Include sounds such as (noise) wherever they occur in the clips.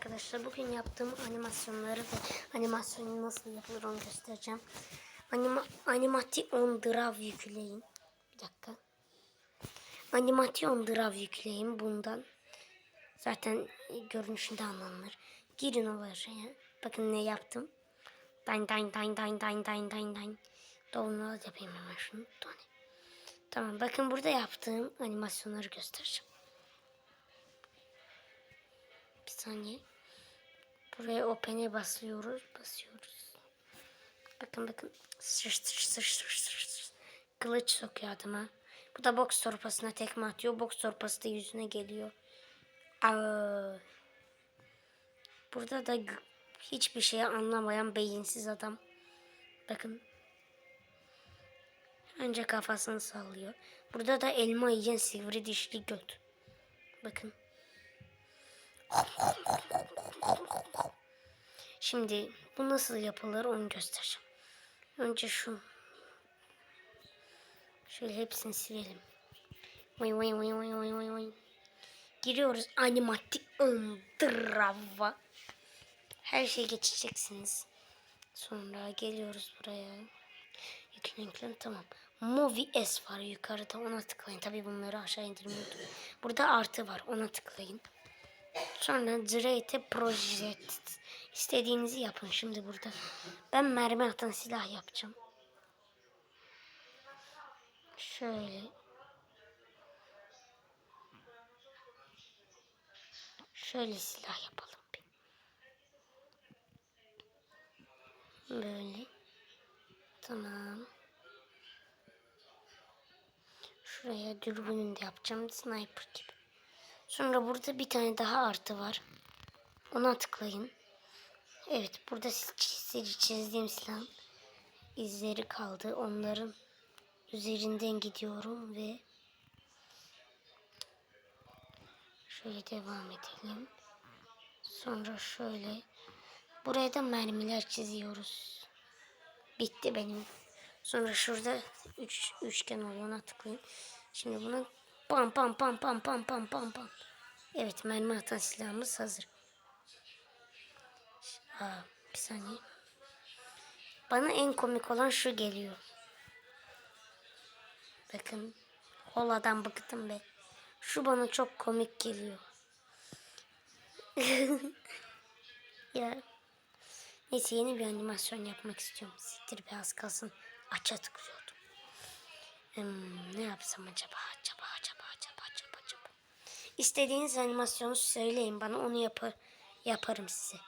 arkadaşlar bugün yaptığım animasyonları ve animasyonu nasıl yapılır onu göstereceğim. Anima animation draw yükleyin. Bir dakika. Animation draw yükleyin bundan. Zaten görünüşünde anlanır. Girin o şeye. Bakın ne yaptım. Dain dain dain dain dain dain dain dain. Download yapayım hemen şunu. Tamam bakın burada yaptığım animasyonları göstereceğim. Bir saniye. Buraya open'e basıyoruz. Basıyoruz. Bakın bakın. Sır sır sır sır sır sır. Kılıç sokuyor adama. Bu da boks torpasına tekme atıyor. Boks torpası da yüzüne geliyor. Aa. Burada da hiçbir şey anlamayan beyinsiz adam. Bakın. Önce kafasını sallıyor. Burada da elma yiyen sivri dişli göt. Bakın. Şimdi bu nasıl yapılır onu göstereceğim. Önce şu. Şöyle hepsini silelim. Vay vay vay vay vay vay. Giriyoruz animatik drava. Her şeyi geçeceksiniz. Sonra geliyoruz buraya. Yüklen tamam. Movie S var yukarıda ona tıklayın. Tabi bunları aşağı indirmeyi. Burada artı var ona tıklayın. Sonra Drate Project. İstediğinizi yapın şimdi burada. Ben mermi atan silah yapacağım. Şöyle. Şöyle silah yapalım bir. Böyle. Tamam. Şuraya dürbünün de yapacağım. Sniper gibi. Sonra burada bir tane daha artı var. Ona tıklayın. Evet burada siz- sizi çizdiğim silahın izleri kaldı. Onların üzerinden gidiyorum ve şöyle devam edelim. Sonra şöyle buraya da mermiler çiziyoruz. Bitti benim. Sonra şurada üç, üçgen oluyor tıklayın. Şimdi bunu pam pam pam pam pam pam pam pam. Evet mermi atan silahımız hazır. Aa, bir saniye. Bana en komik olan şu geliyor. Bakın. Holadan bıktım be. Şu bana çok komik geliyor. (laughs) ya. Neyse yeni bir animasyon yapmak istiyorum. Siktir be az kalsın. Aça tıklıyordum. Hmm, ne yapsam acaba? Acaba, acaba, acaba, acaba, acaba. İstediğiniz animasyonu söyleyin bana. Onu yapar, yaparım size.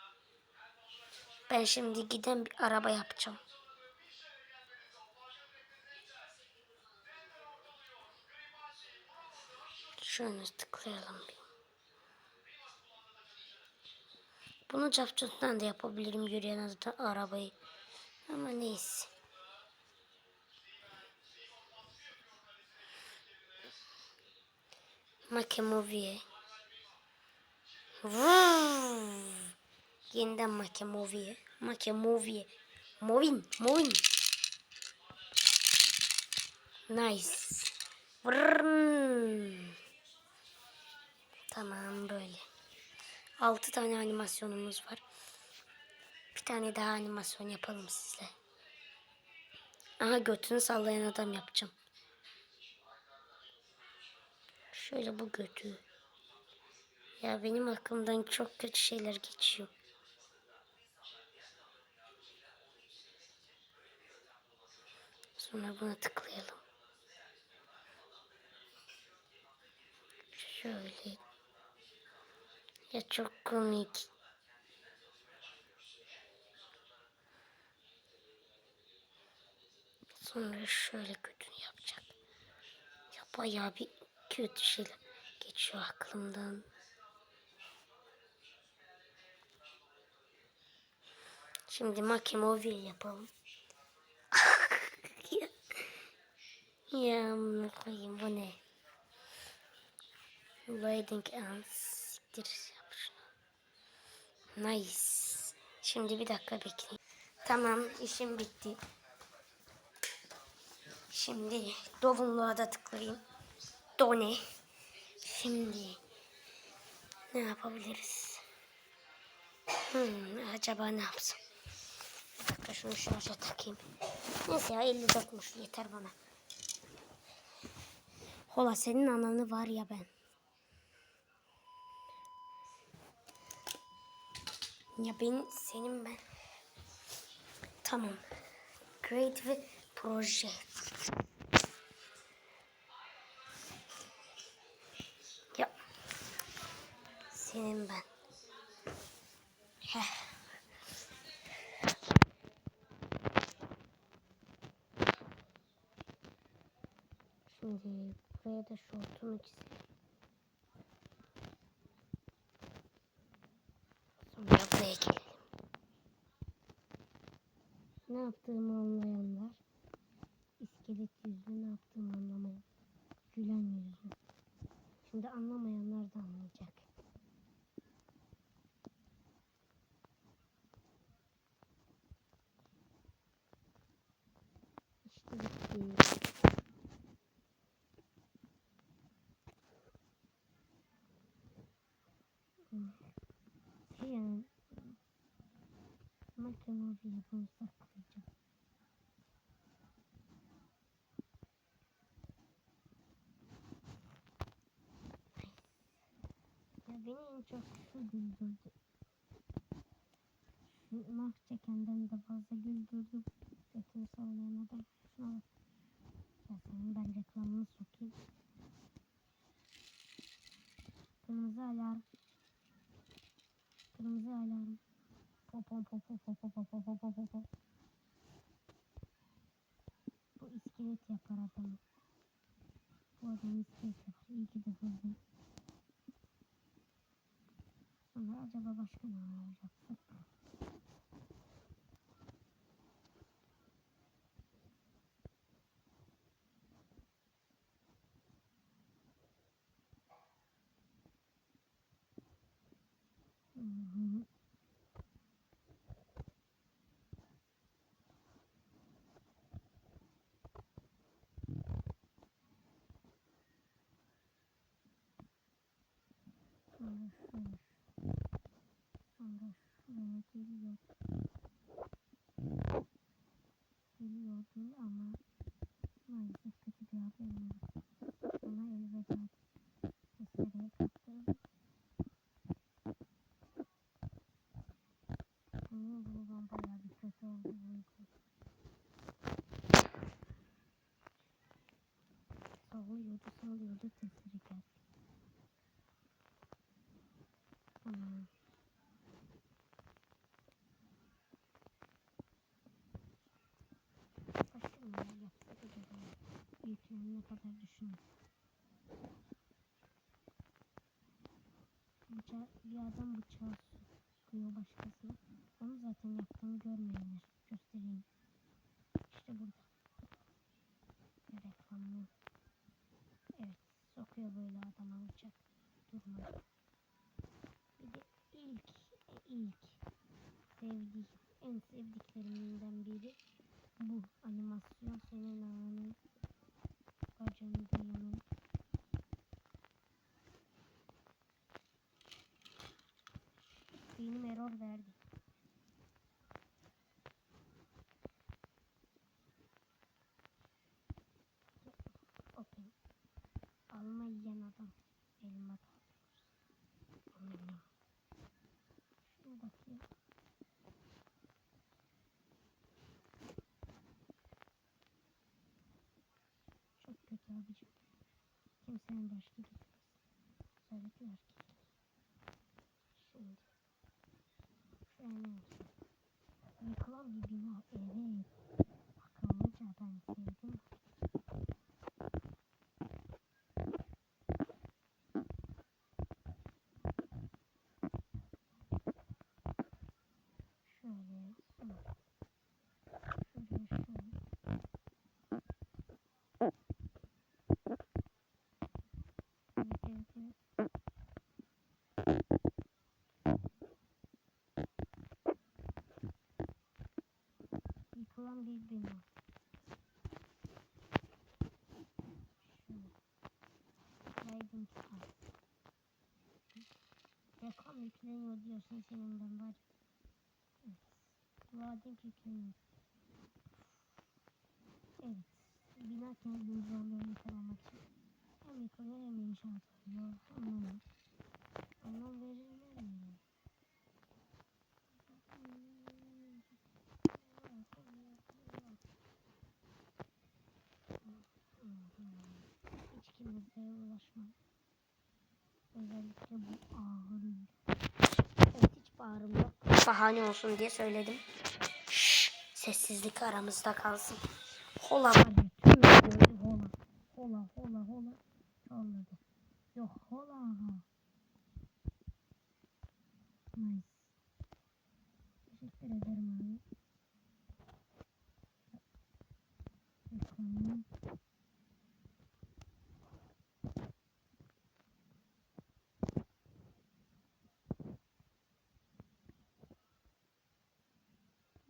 Ben şimdi giden bir araba yapacağım. Şöyle tıklayalım. Bunu capcuttan da yapabilirim yürüyen arabayı. Ama neyse. Makemovie. Vuuu. Yeniden Makemovie. Makemovie. Movin. Movin. Nice. Vrrrn. Tamam böyle. 6 tane animasyonumuz var. Bir tane daha animasyon yapalım sizle. Aha götünü sallayan adam yapacağım. Şöyle bu götü. Ya benim aklımdan çok kötü şeyler geçiyor. Sonra buna tıklayalım. Şöyle. Ya çok komik. Sonra şöyle kötünü yapacak. Ya bayağı bir kötü şeyler geçiyor aklımdan. Şimdi Makemovie yapalım. ya, ya amına koyayım bu ne? Waiting and siktir. Nice. Şimdi bir dakika bekleyin. Tamam işim bitti. Şimdi Dovunluğa da tıklayayım. Done. Şimdi ne yapabiliriz? Hmm, acaba ne yapsam? Bir dakika şunu şarja takayım. Neyse ya 54'müş yeter bana. Hola senin ananı var ya ben. Ya ben senin ben. Tamam. Creative proje. Ya. Senin ben. Heh. Şimdi buraya da şortumu çizeyim. Sonra buraya gelelim. Ne yaptığımı anlayanlar, iskelet yüzlü ne yaptığımı anlamayan, gülen yüzlü. Şimdi anlamayanlar da anlayacak. İşte bitti. Yani Makemovi'yi bunu saklayacağım. Ya beni en çok şu güldürdü. Şu nah çekenden de fazla güldürdü. Götünü sallayan adam. Şuna bak. Ya senin ben reklamını sokayım. Kırmızı alarm. Kırmızı alarm. Bu iskelet yapar adamı. Bu adam iskelet yapar. İyi ki de buldum. Sonra acaba başka ne 嗯，是的，是的，是的，是。Yüklenene kadar düşünün. Bıça bir adam bıçağı sıkıyor başkasına. Onu zaten yaptığını görmeyenler. Göstereyim. İşte burada. Reklamlı. Evet. Sokuyor böyle adama bıçak. Durmadan. Bir de ilk, ilk sevdiğim, en sevdiklerimden biri bu animasyon senin anın bacını duyumun benim error verdi. Open. Alma yiyen adam. Elma da. Anladım. Şuna bakayım. Çok kötü abicim. Kimsenin başka gitmez. Özellikle erkekler. Şimdi. Ne olsun? Yıkılan bir bina. Evet. Akıllıca ben sevdim. Kükreniyor diyorsun seninden var. Evet. Vadim kükreniyor. Evet. Bina kendimizi onların yıkalamak için. Hem yıkılıyor hem inşaat oluyor. Anlam ver. Anlam verirler mi? Hiç kimseye ulaşmam. Özellikle bu ağırın ağrım. Yok. Bahane olsun diye söyledim. Şşş, sessizlik aramızda kalsın. Hola gördü hola. Hola hola hola. Salladı. Yok hola. Nice. Teşekkür ederim abi. Bakalım.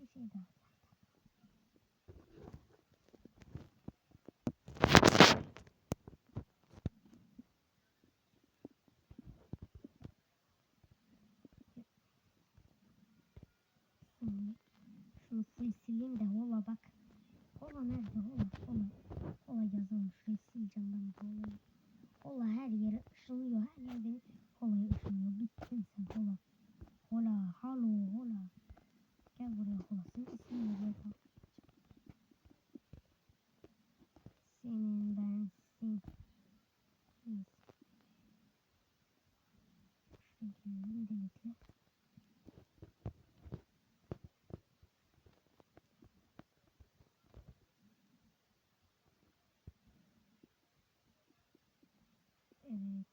Bir şey daha. Şimdi şunu full sileyim de hola bak. Hola nerede hola hola. Hola yazalım şurayı sileceğim ben bu. Hola her yere ışınlıyor her yer beni holaya ışınlıyor. Bittin sen hola. Hola halo hola. Gel buraya hola. Senin ismin ne? Senin bensin. Neyse. Şuraya girelim delikle. Evet.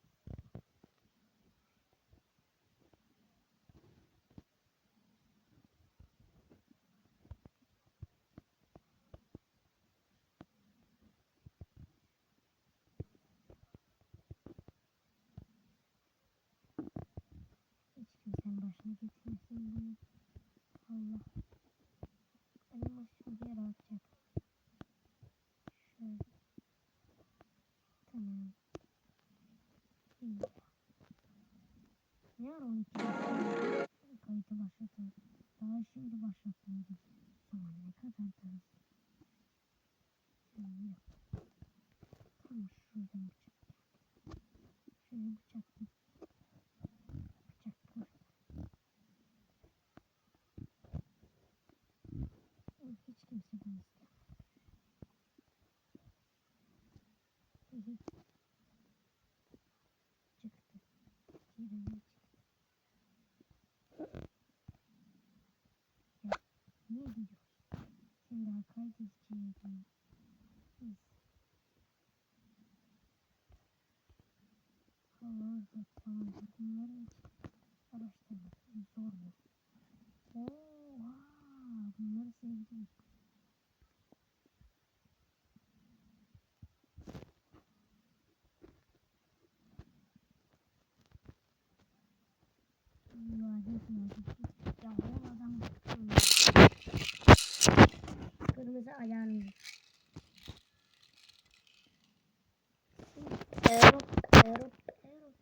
Hiç kimsenin başına getirmesin bunu. Allah. Benim başım bir yere atacak. Şöyle. Tamam. İyi. Ne ara 12 dakika? Kayıtı başlatalım. Daha şimdi başlatmalıydım. Zaman ne kadar da hızlı. Şöyle. Tam şuradan bıçak geldi. Şöyle bıçak gitti. Bıçak burada. Oy, Hiç kimseden istemem. Hihi. Çıktı. Kiremi çıktı. Ya Sen daha kaydedeceydin. Biz. Hava falan bunları hiç araştırmadım. Zor mu? Oha! Bunları sevdim. Lanet lanet. Ya o adam Kırmızı ayağını. Erop, erop, erop.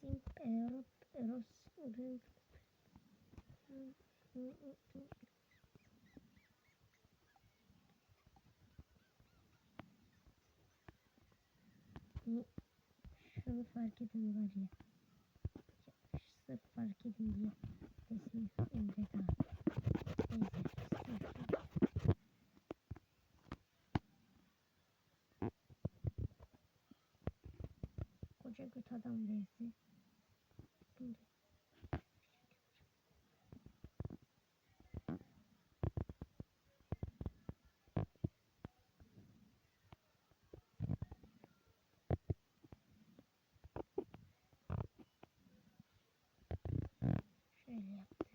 Simp, erop, erop. Şunu fark edin var ya. Sırf fark edin diye. Kesin elveda. Neyse. Sırf- Koca göt adam vs. Şimdi. Şöyle yaptık.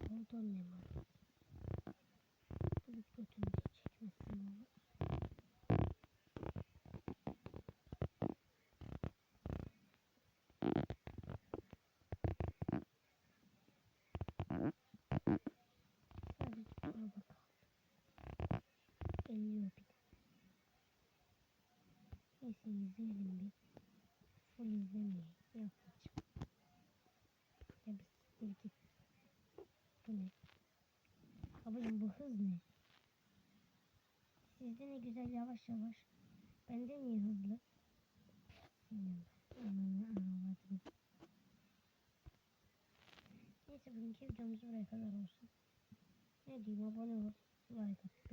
Böyle. Son ne var? Bulut götünü de çekmesin onu. Sadece araba kaldı. Elliyor bir de. Neyse izleyelim bir. Full izlemeyi yapacağım. Ya bir siktir git. Bu ne? Abicim bu hız ne? Sizde ne güzel yavaş yavaş. Bende niye hızlı? Neyse bugünkü videomuz buraya kadar olsun. Ne diyeyim abone ol. Like at.